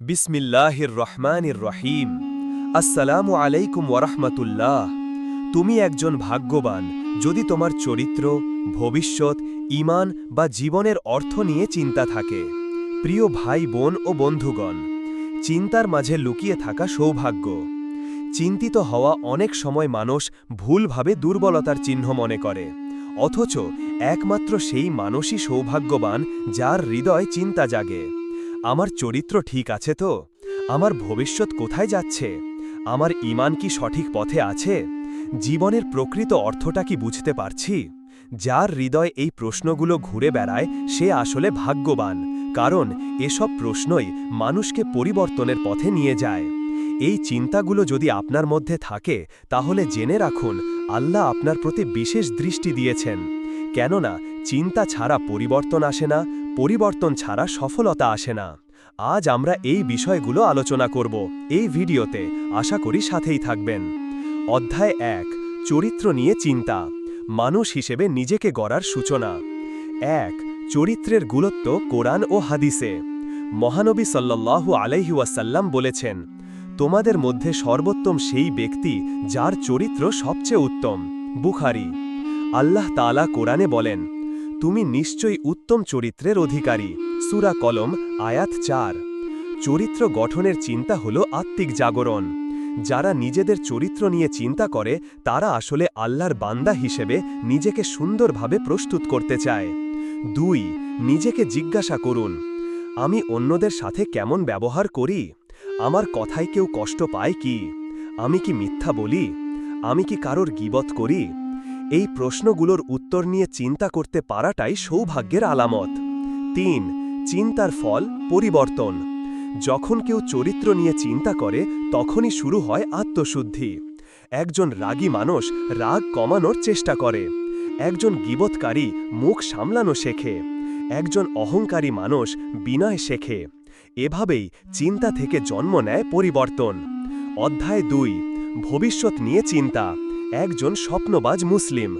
বিসমিল্লাহির রহমানির রহিম। আসসালামু আলাইকুম ওরহমতুল্লাহ তুমি একজন ভাগ্যবান, যদি তোমার চরিত্র, ভবিষ্যৎ, ঈমান বা জীবনের অর্থ নিয়ে চিন্তা থাকে। প্রিয় ভাই, বোন ও বন্ধুগণ, চিন্তার মাঝে লুকিয়ে থাকা সৌভাগ্য। চিন্তিত হওয়া অনেক সময় মানুষ ভুলভাবে দুর্বলতার চিহ্ন মনে করে। অথচ একমাত্র সেই মানুষই সৌভাগ্যবান যার হৃদয় চিন্তা জাগে। আমার চরিত্র ঠিক আছে তো? আমার ভবিষ্যৎ কোথায় যাচ্ছে? আমার ঈমান কি সঠিক পথে আছে? জীবনের প্রকৃত অর্থটা কি বুঝতে পারছি? যার হৃদয় এই প্রশ্নগুলো ঘুরে বেড়ায়, সে আসলে ভাগ্যবান। কারণ এসব প্রশ্নই মানুষকে পরিবর্তনের পথে নিয়ে যায়। এই চিন্তাগুলো যদি আপনার মধ্যে থাকে, তাহলে জেনে রাখুন, আল্লাহ আপনার প্রতি বিশেষ দৃষ্টি দিয়েছেন। কেননা, চিন্তা ছাড়া পরিবর্তন আসে না পরিবর্তন ছাড়া সফলতা আসে না। আজ আমরা এই বিষয়গুলো আলোচনা করব এই ভিডিওতে। আশা করি সাথেই থাকবেন। অধ্যায় এক, চরিত্র নিয়ে চিন্তা। মানুষ হিসেবে নিজেকে গড়ার সূচনা। এক, চরিত্রের গুরুত্ব কোরআন ও হাদিসে। মহানবী সাল্লাল্লাহু আলাইহি ওয়াসাল্লাম বলেছেন, তোমাদের মধ্যে সর্বোত্তম সেই ব্যক্তি যার চরিত্র সবচেয়ে উত্তম। বুখারি। আল্লাহ তাআলা কোরআনে বলেন তুমি নিশ্চয়ই উত্তম চরিত্রের অধিকারী। সুরা কলম, আয়াত চার। চরিত্র গঠনের চিন্তা হল আত্মিক জাগরণ। যারা নিজেদের চরিত্র নিয়ে চিন্তা করে, তারা আসলে আল্লাহর বান্দা হিসেবে নিজেকে সুন্দরভাবে প্রস্তুত করতে চায়। দুই, নিজেকে জিজ্ঞাসা করুন, আমি অন্যদের সাথে কেমন ব্যবহার করি? আমার কথায় কেউ কষ্ট পায় কি? আমি কি মিথ্যা বলি? আমি কি কারোর গিবত করি? এই প্রশ্নগুলোর উত্তর নিয়ে চিন্তা করতে পারাটাই সৌভাগ্যের আলামত। তিন, চিন্তার ফল পরিবর্তন। যখন কেউ চরিত্র নিয়ে চিন্তা করে, তখনই শুরু হয় আত্মশুদ্ধি। একজন রাগী মানুষ রাগ কমানোর চেষ্টা করে। একজন গিবৎকারী মুখ সামলানো শেখে। একজন অহংকারী মানুষ বিনয় শেখে। এভাবেই চিন্তা থেকে জন্ম নেয় পরিবর্তন। অধ্যায় দুই, ভবিষ্যৎ নিয়ে চিন্তা। একজন স্বপ্নবাজ মুসলিম।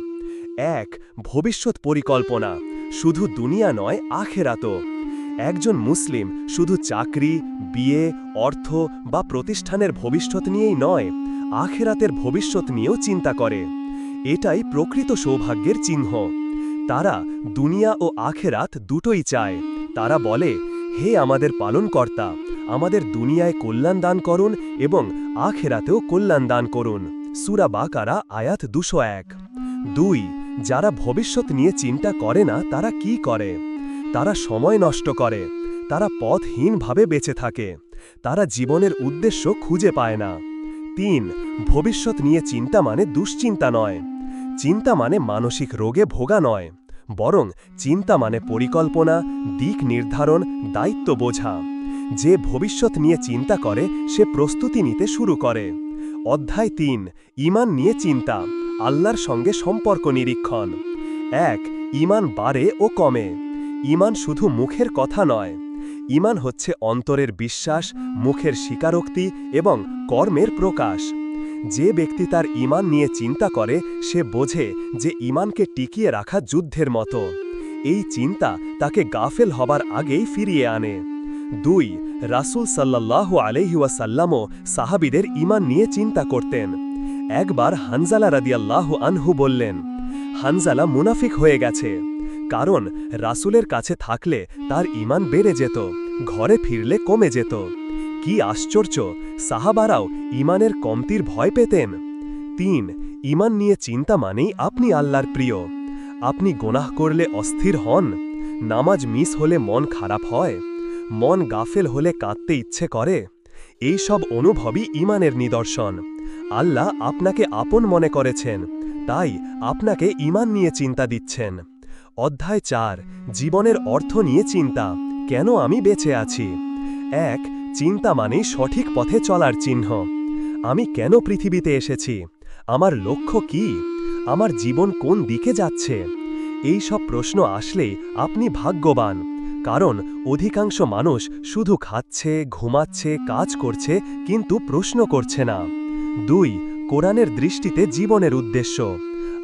এক, ভবিষ্যৎ পরিকল্পনা। শুধু দুনিয়া নয় আখেরাতো একজন মুসলিম শুধু চাকরি, বিয়ে, অর্থ বা প্রতিষ্ঠানের ভবিষ্যৎ নিয়েই নয়, আখেরাতের ভবিষ্যৎ নিয়েও চিন্তা করে। এটাই প্রকৃত সৌভাগ্যের চিহ্ন। তারা দুনিয়া ও আখেরাত দুটোই চায়। তারা বলে, হে আমাদের পালনকর্তা, আমাদের দুনিয়ায় কল্যাণ দান করুন এবং আখেরাতেও কল্যাণ দান করুন। সুরা বাকারা, আয়াত দুশো এক। দুই, যারা ভবিষ্যৎ নিয়ে চিন্তা করে না, তারা কি করে? তারা সময় নষ্ট করে। তারা পথহীনভাবে বেঁচে থাকে। তারা জীবনের উদ্দেশ্য খুঁজে পায় না। তিন, ভবিষ্যৎ নিয়ে চিন্তা মানে দুশ্চিন্তা নয়। চিন্তা মানে মানসিক রোগে ভোগা নয়। বরং চিন্তা মানে পরিকল্পনা, দিক নির্ধারণ, দায়িত্ব বোঝা। যে ভবিষ্যৎ নিয়ে চিন্তা করে, সে প্রস্তুতি নিতে শুরু করে। অধ্যায় তিন ইমান নিয়ে চিন্তা, আল্লাহর সঙ্গে সম্পর্ক নিরীক্ষণ। এক ইমান বাড়ে ও কমে। ইমান শুধু মুখের কথা নয়। ইমান হচ্ছে অন্তরের বিশ্বাস, মুখের স্বীকারোক্তি এবং কর্মের প্রকাশ। যে ব্যক্তি তার ইমান নিয়ে চিন্তা করে, সে বোঝে যে ইমানকে টিকিয়ে রাখা যুদ্ধের মতো। এই চিন্তা তাকে গাফেল হবার আগেই ফিরিয়ে আনে। দুই রাসুল সাল্লাল্লাহু আলহিউসাল্লামও সাহাবিদের ইমান নিয়ে চিন্তা করতেন। একবার হানজালা রাদিয়াল্লাহু আনহু বললেন, হানজালা মুনাফিক হয়ে গেছে। কারণ রাসুলের কাছে থাকলে তার ইমান বেড়ে যেত, ঘরে ফিরলে কমে যেত। কি আশ্চর্য, সাহাবারাও ইমানের কমতির ভয় পেতেন। তিন ইমান নিয়ে চিন্তা মানেই আপনি আল্লাহর প্রিয়। আপনি গোনাহ করলে অস্থির হন, নামাজ মিস হলে মন খারাপ হয়। মন গাফেল হলে কাঁদতে ইচ্ছে করে। এই সব অনুভবই ইমানের নিদর্শন। আল্লাহ আপনাকে আপন মনে করেছেন, তাই আপনাকে ইমান নিয়ে চিন্তা দিচ্ছেন। অধ্যায় চার, জীবনের অর্থ নিয়ে চিন্তা, কেন আমি বেঁচে আছি? এক, চিন্তা মানে সঠিক পথে চলার চিহ্ন। আমি কেন পৃথিবীতে এসেছি? আমার লক্ষ্য কি? আমার জীবন কোন দিকে যাচ্ছে? এই সব প্রশ্ন আসলে আপনি ভাগ্যবান। কারণ অধিকাংশ মানুষ শুধু খাচ্ছে, ঘুমাচ্ছে, কাজ করছে, কিন্তু প্রশ্ন করছে না। দুই, কোরআনের দৃষ্টিতে জীবনের উদ্দেশ্য।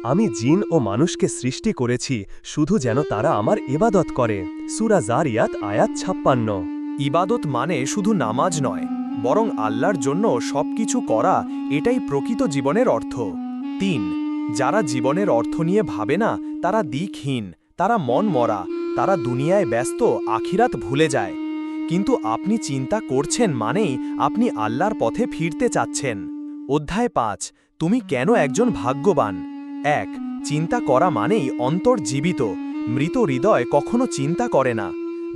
আমি জিন ও মানুষকে সৃষ্টি করেছি, শুধু যেন তারা আমার এবাদত করে। সুরা জারিয়াত, আয়াত ছাপ্পান্ন। ইবাদত মানে শুধু নামাজ নয়, বরং আল্লাহর জন্য সবকিছু করা এটাই প্রকৃত জীবনের অর্থ। তিন, যারা জীবনের অর্থ নিয়ে ভাবে না, তারা দিকহীন, তারা মন মরা তারা দুনিয়ায় ব্যস্ত, আখিরাত ভুলে যায়। কিন্তু আপনি চিন্তা করছেন মানেই আপনি আল্লাহর পথে ফিরতে চাচ্ছেন। অধ্যায় পাঁচ, তুমি কেন একজন ভাগ্যবান? এক, চিন্তা করা মানেই অন্তর জীবিত। মৃত হৃদয় কখনো চিন্তা করে না।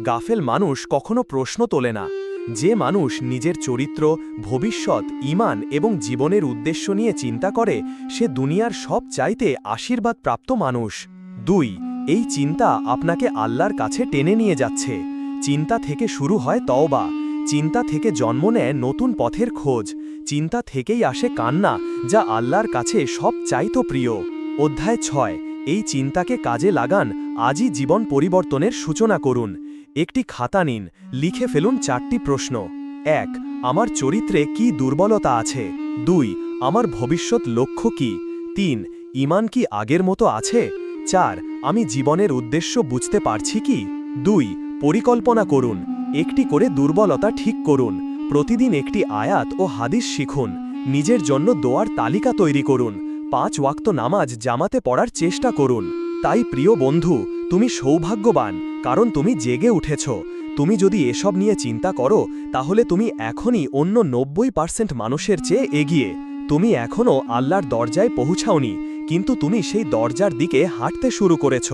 গাফেল মানুষ কখনো প্রশ্ন তোলে না। যে মানুষ নিজের চরিত্র, ভবিষ্যৎ ইমান এবং জীবনের উদ্দেশ্য নিয়ে চিন্তা করে, সে দুনিয়ার সব চাইতে আশীর্বাদ প্রাপ্ত মানুষ। দুই এই চিন্তা আপনাকে আল্লাহর কাছে টেনে নিয়ে যাচ্ছে। চিন্তা থেকে শুরু হয় তওবা। চিন্তা থেকে জন্ম নেয় নতুন পথের খোঁজ। চিন্তা থেকেই আসে কান্না, যা আল্লাহর কাছে সব চাইতো প্রিয়। অধ্যায় ছয়। এই চিন্তাকে কাজে লাগান, আজই জীবন পরিবর্তনের সূচনা করুন। একটি খাতা নিন, লিখে ফেলুন চারটি প্রশ্ন। এক, আমার চরিত্রে কি দুর্বলতা আছে? দুই, আমার ভবিষ্যৎ লক্ষ্য কি? তিন ইমান কি আগের মতো আছে? চার আমি জীবনের উদ্দেশ্য বুঝতে পারছি কি? দুই, পরিকল্পনা করুন। একটি করে দুর্বলতা ঠিক করুন। প্রতিদিন একটি আয়াত ও হাদিস শিখুন। নিজের জন্য দোয়ার তালিকা তৈরি করুন। পাঁচ ওয়াক্ত নামাজ জামাতে পড়ার চেষ্টা করুন। তাই প্রিয় বন্ধু, তুমি সৌভাগ্যবান, কারণ তুমি জেগে উঠেছ। তুমি যদি এসব নিয়ে চিন্তা করো, তাহলে তুমি এখনই অন্য নব্বই পার্সেন্ট মানুষের চেয়ে এগিয়ে। তুমি এখনও আল্লাহর দরজায় পৌঁছাওনি। কিন্তু তুমি সেই দরজার দিকে হাঁটতে শুরু করেছ।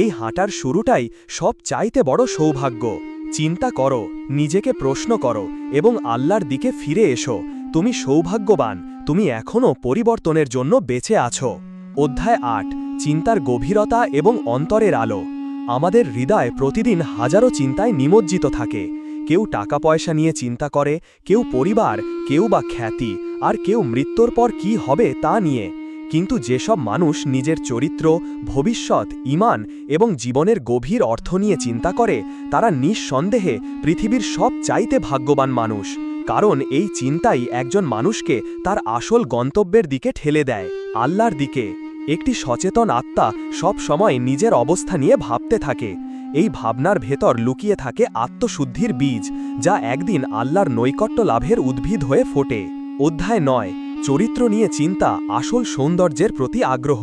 এই হাঁটার শুরুটাই সব চাইতে বড় সৌভাগ্য। চিন্তা করো, নিজেকে প্রশ্ন করো এবং আল্লাহর দিকে ফিরে এসো। তুমি সৌভাগ্যবান, তুমি এখনও পরিবর্তনের জন্য বেঁচে আছো। অধ্যায় আট, চিন্তার গভীরতা এবং অন্তরের আলো। আমাদের হৃদয় প্রতিদিন হাজারো চিন্তায় নিমজ্জিত থাকে। কেউ টাকা পয়সা নিয়ে চিন্তা করে, কেউ পরিবার, কেউ বা খ্যাতি, আর কেউ মৃত্যুর পর কি হবে তা নিয়ে। কিন্তু যেসব মানুষ নিজের চরিত্র, ভবিষ্যৎ, ইমান এবং জীবনের গভীর অর্থ নিয়ে চিন্তা করে, তারা নিঃসন্দেহে পৃথিবীর সব চাইতে ভাগ্যবান মানুষ। কারণ এই চিন্তাই একজন মানুষকে তার আসল গন্তব্যের দিকে ঠেলে দেয়, আল্লাহর দিকে। একটি সচেতন আত্মা সব সময় নিজের অবস্থা নিয়ে ভাবতে থাকে। এই ভাবনার ভেতর লুকিয়ে থাকে আত্মশুদ্ধির বীজ, যা একদিন আল্লাহর নৈকট্য লাভের উদ্ভিদ হয়ে ফোটে। অধ্যায় নয়। চরিত্র নিয়ে চিন্তা আসল সৌন্দর্যের প্রতি আগ্রহ।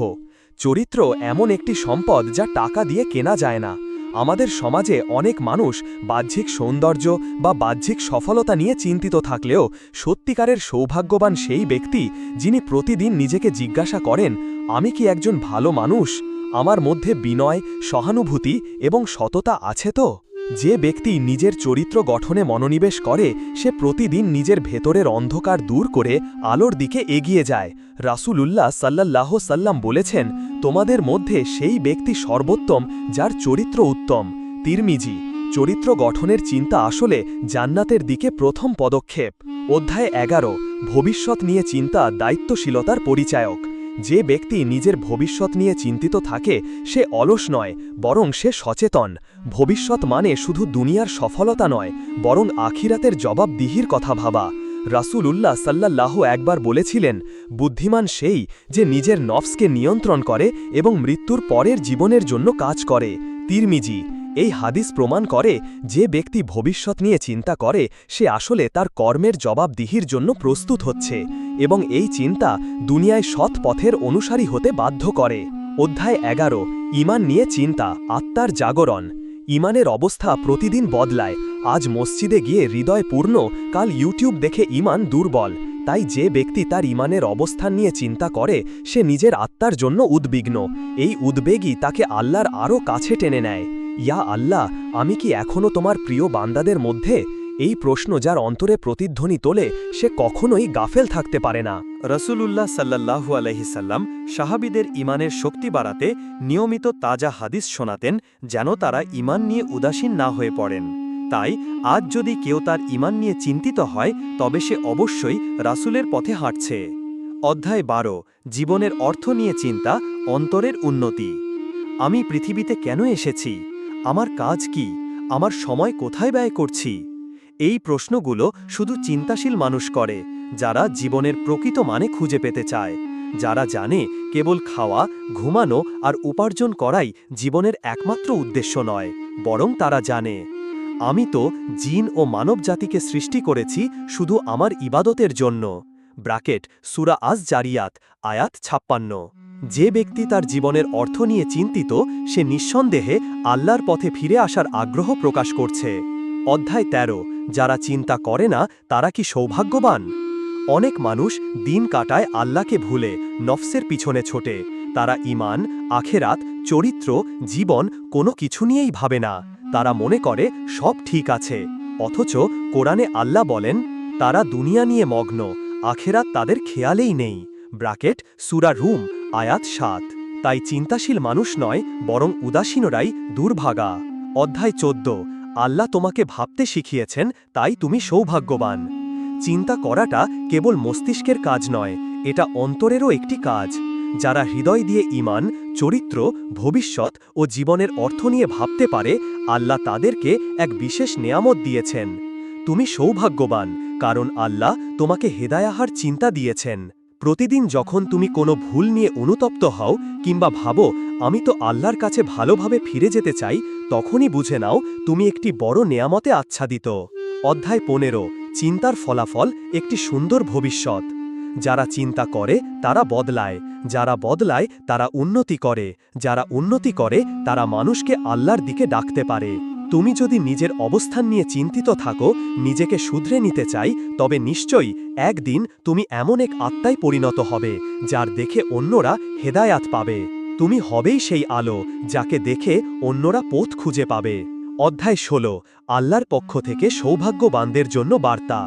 চরিত্র এমন একটি সম্পদ যা টাকা দিয়ে কেনা যায় না। আমাদের সমাজে অনেক মানুষ বাহ্যিক সৌন্দর্য বা বাহ্যিক সফলতা নিয়ে চিন্তিত থাকলেও সত্যিকারের সৌভাগ্যবান সেই ব্যক্তি যিনি প্রতিদিন নিজেকে জিজ্ঞাসা করেন, আমি কি একজন ভালো মানুষ? আমার মধ্যে বিনয়, সহানুভূতি এবং সততা আছে তো? যে ব্যক্তি নিজের চরিত্র গঠনে মনোনিবেশ করে, সে প্রতিদিন নিজের ভেতরের অন্ধকার দূর করে আলোর দিকে এগিয়ে যায়। রাসূলুল্লাহ সাল্লাল্লাহ সাল্লাম বলেছেন, তোমাদের মধ্যে সেই ব্যক্তি সর্বোত্তম, যার চরিত্র উত্তম। তিরমিজি, চরিত্র গঠনের চিন্তা আসলে জান্নাতের দিকে প্রথম পদক্ষেপ। অধ্যায় এগারো, ভবিষ্যৎ নিয়ে চিন্তা দায়িত্বশীলতার পরিচায়ক। যে ব্যক্তি নিজের ভবিষ্যৎ নিয়ে চিন্তিত থাকে, সে অলস নয়, বরং সে সচেতন। ভবিষ্যৎ মানে শুধু দুনিয়ার সফলতা নয়, বরং আখিরাতের জবাবদিহির কথা ভাবা। রাসূল উল্লাহ সাল্লাল্লাহ একবার বলেছিলেন, বুদ্ধিমান সেই যে নিজের নফসকে নিয়ন্ত্রণ করে এবং মৃত্যুর পরের জীবনের জন্য কাজ করে। তিরমিজি এই হাদিস প্রমাণ করে যে ব্যক্তি ভবিষ্যৎ নিয়ে চিন্তা করে, সে আসলে তার কর্মের জবাবদিহির জন্য প্রস্তুত হচ্ছে এবং এই চিন্তা দুনিয়ায় সৎ পথের অনুসারী হতে বাধ্য করে। অধ্যায় এগারো ইমান নিয়ে চিন্তা, আত্মার জাগরণ। ইমানের অবস্থা প্রতিদিন বদলায়। আজ মসজিদে গিয়ে হৃদয় পূর্ণ, কাল ইউটিউব দেখে ইমান দুর্বল। তাই যে ব্যক্তি তার ইমানের অবস্থান নিয়ে চিন্তা করে, সে নিজের আত্মার জন্য উদ্বিগ্ন। এই উদ্বেগই তাকে আল্লাহর আরও কাছে টেনে নেয়। ইয়া আল্লাহ, আমি কি এখনও তোমার প্রিয় বান্দাদের মধ্যে এই প্রশ্ন যার অন্তরে প্রতিধ্বনি তোলে, সে কখনোই গাফেল থাকতে পারে না? রসুলুল্লাহ সাল্লাহু আলহিসাল্লাম সাহাবিদের ইমানের শক্তি বাড়াতে নিয়মিত তাজা হাদিস শোনাতেন, যেন তারা ইমান নিয়ে উদাসীন না হয়ে পড়েন। তাই, আজ যদি কেউ তার ইমান নিয়ে চিন্তিত হয়, তবে সে অবশ্যই রাসুলের পথে হাঁটছে। অধ্যায় বারো, জীবনের অর্থ নিয়ে চিন্তা, অন্তরের উন্নতি। আমি পৃথিবীতে কেন এসেছি? আমার কাজ কি? আমার সময় কোথায় ব্যয় করছি? এই প্রশ্নগুলো শুধু চিন্তাশীল মানুষ করে, যারা জীবনের প্রকৃত মানে খুঁজে পেতে চায়। যারা জানে কেবল খাওয়া, ঘুমানো আর উপার্জন করাই জীবনের একমাত্র উদ্দেশ্য নয়, বরং তারা জানে। আমি তো জিন ও মানব জাতিকে সৃষ্টি করেছি শুধু আমার ইবাদতের জন্য। ব্রাকেট, সুরা আজ জারিয়াত আয়াত ছাপ্পান্ন। যে ব্যক্তি তার জীবনের অর্থ নিয়ে চিন্তিত, সে নিঃসন্দেহে আল্লাহর পথে ফিরে আসার আগ্রহ প্রকাশ করছে। অধ্যায় ১৩ যারা চিন্তা করে না, তারা কি সৌভাগ্যবান? অনেক মানুষ দিন কাটায় আল্লাহকে ভুলে, নফসের পিছনে ছোটে। তারা ইমান আখেরাত, চরিত্র, জীবন কোনো কিছু নিয়েই ভাবে না। তারা মনে করে, সব ঠিক আছে। অথচ কোরআনে আল্লাহ বলেন, তারা দুনিয়া নিয়ে মগ্ন আখেরাত তাদের খেয়ালেই নেই। ব্রাকেট, সুরা রুম, আয়াত সাত। তাই চিন্তাশীল মানুষ নয়, বরং উদাসীনরাই দুর্ভাগা। অধ্যায় চোদ্দ। আল্লাহ তোমাকে ভাবতে শিখিয়েছেন, তাই তুমি সৌভাগ্যবান। চিন্তা করাটা কেবল মস্তিষ্কের কাজ নয়, এটা অন্তরেরও একটি কাজ। যারা হৃদয় দিয়ে ইমান চরিত্র, ভবিষ্যৎ ও জীবনের অর্থ নিয়ে ভাবতে পারে, আল্লাহ তাদেরকে এক বিশেষ নেয়ামত দিয়েছেন। তুমি সৌভাগ্যবান কারণ আল্লাহ তোমাকে হেদায়াহার চিন্তা দিয়েছেন। প্রতিদিন যখন তুমি কোনো ভুল নিয়ে অনুতপ্ত হও কিংবা ভাবো, আমি তো আল্লাহর কাছে ভালোভাবে ফিরে যেতে চাই, তখনই বুঝে নাও তুমি একটি বড় নেয়ামতে আচ্ছাদিত। অধ্যায় পনেরো, চিন্তার ফলাফল একটি সুন্দর ভবিষ্যৎ। যারা চিন্তা করে, তারা বদলায়। যারা বদলায়, তারা উন্নতি করে। যারা উন্নতি করে, তারা মানুষকে আল্লাহর দিকে ডাকতে পারে। তুমি যদি নিজের অবস্থান নিয়ে চিন্তিত থাকো, নিজেকে শুধরে নিতে চাই, তবে নিশ্চয়ই একদিন তুমি এমন এক আত্মায় পরিণত হবে, যার দেখে অন্যরা হেদায়াত পাবে। তুমি হবেই সেই আলো, যাকে দেখে অন্যরা পথ খুঁজে পাবে। অধ্যায় ষোলো, আল্লাহর পক্ষ থেকে সৌভাগ্যবানদের জন্য বার্তা।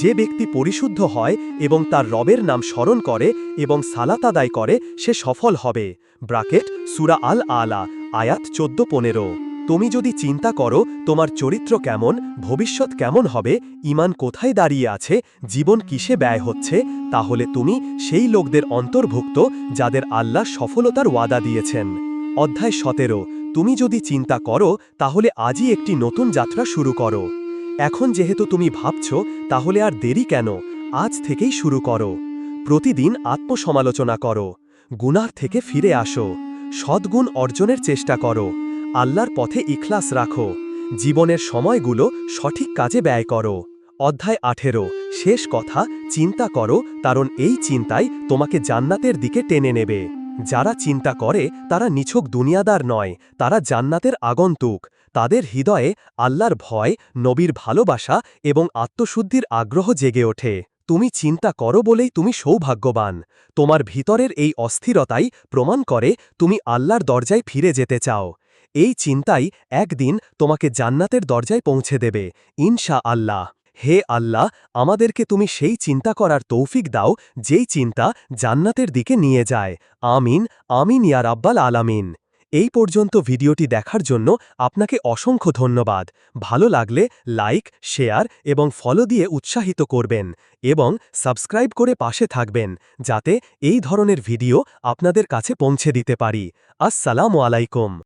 যে ব্যক্তি পরিশুদ্ধ হয় এবং তার রবের নাম স্মরণ করে এবং সালাত আদায় করে, সে সফল হবে। ব্রাকেট, সুরা আল আলা আয়াত চোদ্দ পনেরো। তুমি যদি চিন্তা করো তোমার চরিত্র কেমন, ভবিষ্যৎ কেমন হবে, ইমান কোথায় দাঁড়িয়ে আছে, জীবন কিসে ব্যয় হচ্ছে, তাহলে তুমি সেই লোকদের অন্তর্ভুক্ত যাদের আল্লাহ সফলতার ওয়াদা দিয়েছেন। অধ্যায় সতেরো, তুমি যদি চিন্তা করো তাহলে আজই একটি নতুন যাত্রা শুরু করো। এখন যেহেতু তুমি ভাবছ, তাহলে আর দেরি কেন? আজ থেকেই শুরু করো। প্রতিদিন আত্মসমালোচনা করো। গুনার থেকে ফিরে আসো। সদ্গুণ অর্জনের চেষ্টা করো। আল্লাহর পথে ইখলাস রাখো। জীবনের সময়গুলো সঠিক কাজে ব্যয় করো। অধ্যায় আঠেরো, শেষ কথা, চিন্তা করো, কারণ এই চিন্তাই তোমাকে জান্নাতের দিকে টেনে নেবে। যারা চিন্তা করে, তারা নিছক দুনিয়াদার নয়, তারা জান্নাতের আগন্তুক। তাদের হৃদয়ে আল্লাহর ভয়, নবীর ভালোবাসা এবং আত্মশুদ্ধির আগ্রহ জেগে ওঠে। তুমি চিন্তা করো বলেই তুমি সৌভাগ্যবান। তোমার ভিতরের এই অস্থিরতাই প্রমাণ করে তুমি আল্লাহর দরজায় ফিরে যেতে চাও। এই চিন্তাই একদিন তোমাকে জান্নাতের দরজায় পৌঁছে দেবে। ইনশা আল্লাহ হে আল্লাহ, আমাদেরকে তুমি সেই চিন্তা করার তৌফিক দাও, যেই চিন্তা জান্নাতের দিকে নিয়ে যায়। আমিন আমিন ইয়া রাব্বাল আলামিন। এই পর্যন্ত ভিডিওটি দেখার জন্য আপনাকে অসংখ্য ধন্যবাদ। ভালো লাগলে লাইক, শেয়ার এবং ফলো দিয়ে উৎসাহিত করবেন এবং সাবস্ক্রাইব করে পাশে থাকবেন, যাতে এই ধরনের ভিডিও আপনাদের কাছে পৌঁছে দিতে পারি। আসসালামু আলাইকুম।